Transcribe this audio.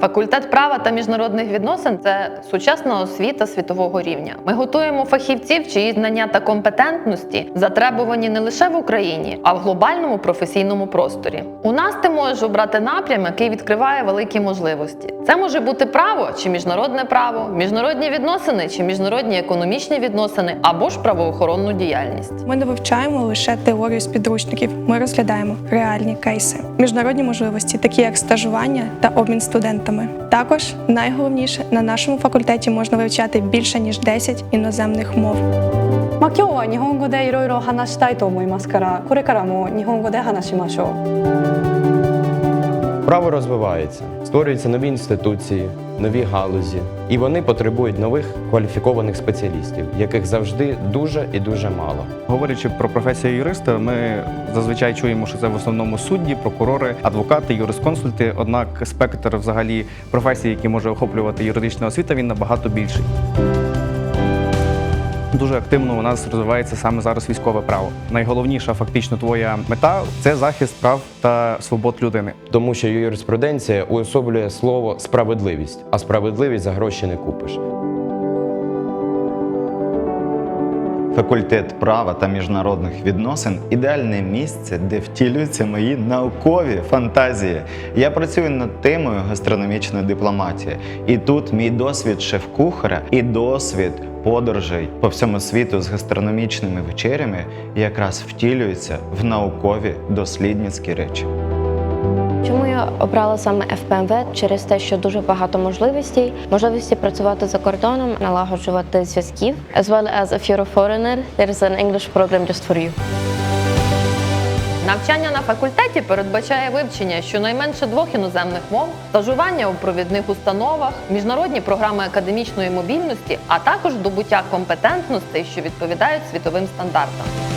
Факультет права та міжнародних відносин це сучасна освіта світового рівня. Ми готуємо фахівців, чиї знання та компетентності затребувані не лише в Україні, а в глобальному професійному просторі. У нас ти можеш обрати напрям, який відкриває великі можливості. Це може бути право чи міжнародне право, міжнародні відносини чи міжнародні економічні відносини, або ж правоохоронну діяльність. Ми не вивчаємо лише теорію з підручників. Ми розглядаємо реальні кейси, міжнародні можливості, такі як стажування та обмін студентами Також найголовніше на нашому факультеті можна вивчати більше ніж 10 іноземних мов. まあ、今日は日本語でいろいろ話したいと思いますからこれからも日本語で話しましょう Право розвивається, створюються нові інституції, нові галузі, і вони потребують нових кваліфікованих спеціалістів, яких завжди дуже і дуже мало. Говорячи про професію юриста, ми зазвичай чуємо, що це в основному судді, прокурори, адвокати, юрисконсульти. Однак спектр взагалі професій, які може охоплювати юридична освіта, він набагато більший. Дуже активно у нас розвивається саме зараз військове право. Найголовніша фактично твоя мета це захист прав та свобод людини. Тому що юриспруденція уособлює слово справедливість, а справедливість за гроші не купиш. Факультет права та міжнародних відносин ідеальне місце, де втілюються мої наукові фантазії. Я працюю над темою гастрономічної дипломатії, і тут мій досвід шеф-кухаря і досвід подорожей по всьому світу з гастрономічними вечерями якраз втілюється в наукові дослідницькі речі. Чому я обрала саме ФПМВ? Через те, що дуже багато можливостей, можливості працювати за кордоном, налагоджувати зв'язків. As well as if you're a foreigner, there an English program just for you. Навчання на факультеті передбачає вивчення щонайменше двох іноземних мов, стажування у провідних установах, міжнародні програми академічної мобільності, а також здобуття компетентностей, що відповідають світовим стандартам.